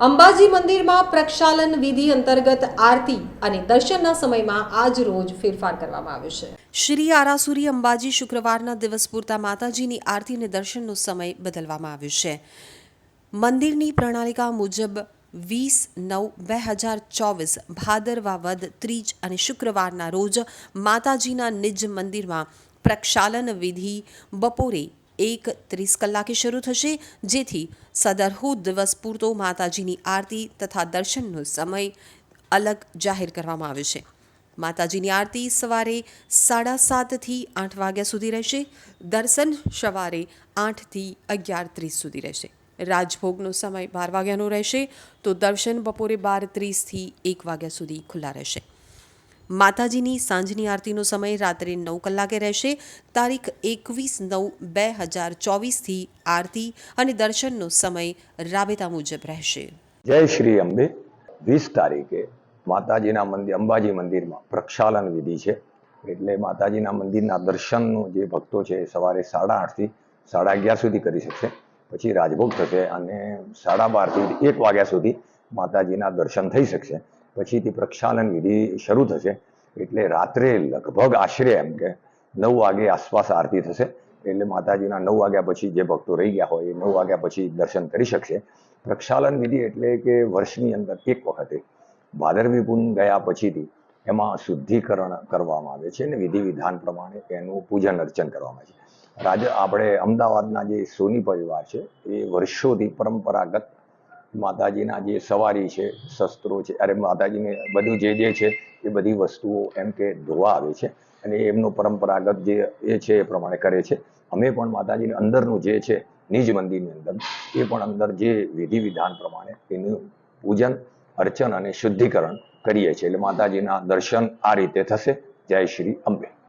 અંબાજી મંદિરમાં પ્રક્ષાલન વિધિ અંતર્ગત આરતી અને દર્શનના સમયમાં આજ રોજ ફેરફાર કરવામાં આવ્યો છે. શ્રી આરાસુરી અંબાજી શુક્રવારના દિવસ પૂરતા માતાજીની આરતી અને દર્શનનો સમય બદલવામાં આવ્યો છે. મંદિરની પ્રણાલિકા મુજબ વીસ નવ બે હજાર ચોવીસ ભાદરવા વદ ત્રીજ અને શુક્રવારના રોજ માતાજીના નિજ મંદિરમાં પ્રક્ષાલન વિધિ બપોરે એક ત્રીસ કલાકે શરૂ થશે, જેથી સદરહુ દિવસ પૂરતો માતાજીની આરતી તથા દર્શનનો સમય અલગ જાહેર કરવામાં આવ્યો છે. માતાજીની આરતી સવારે સાડા સાતથી આઠ વાગ્યા સુધી રહેશે, દર્શન સવારે આઠથી અગિયાર ત્રીસ સુધી રહેશે. રાજભોગનો સમય બાર વાગ્યાનો રહેશે, તો દર્શન બપોરે બાર ત્રીસથી એક વાગ્યા સુધી ખુલ્લા રહેશે. માતાજીની સાંજની આરતીનો સમય રાત્રે નવ કલાકે રહેશે. તારીખ એકવીસ નવ બે હજાર ચોવીસથી આરતી અને દર્શનનો સમય રાબેતા મુજબ રહેશે. જય શ્રી અંબે. વીસ તારીખે માતાજીના મંદિર, અંબાજી મંદિરમાં પ્રક્ષાલન વિધિ છે. એટલે માતાજીના મંદિરના દર્શનનું જે ભક્તો છે સવારે સાડા આઠથી સાડા અગિયાર સુધી કરી શકશે. પછી રાજભોગ થશે અને સાડા બારથી એક વાગ્યા સુધી માતાજીના દર્શન થઈ શકશે. પછીથી પ્રક્ષાલન વિધિ શરૂ થશે. એટલે રાત્રે લગભગ આશરે એમ કે નવ વાગે આસપાસ આરતી થશે. એટલે માતાજીના નવ વાગ્યા પછી જે ભક્તો રહી ગયા હોય એ નવ વાગ્યા પછી દર્શન કરી શકશે. પ્રક્ષાલન વિધિ એટલે કે વર્ષની અંદર એક વખતે ભાદરવી પૂન ગયા પછીથી એમાં શુદ્ધિકરણ કરવામાં આવે છે અને વિધિ વિધાન પ્રમાણે એનું પૂજન અર્ચન કરવામાં આવે છે. રાજા, આપણે અમદાવાદના જે સોની પરિવાર છે એ વર્ષોથી પરંપરાગત માતાજીના જે સવારી છે, શસ્ત્રો છે, અરે માતાજીને બધું જે જે છે, એ બધી વસ્તુઓ એમ કે ધોવા આવે છે. અને એમનું પરંપરાગત જે એ છે, એ પ્રમાણે કરે છે. અમે પણ માતાજીની અંદરનું જે છે, નિજ મંદિરની અંદર, એ પણ અંદર જે વિધિ વિધાન પ્રમાણે એનું પૂજન, અર્ચન અને શુદ્ધિકરણ કરીએ છીએ. એટલે માતાજીના દર્શન આ રીતે થશે. જય શ્રી અંબે.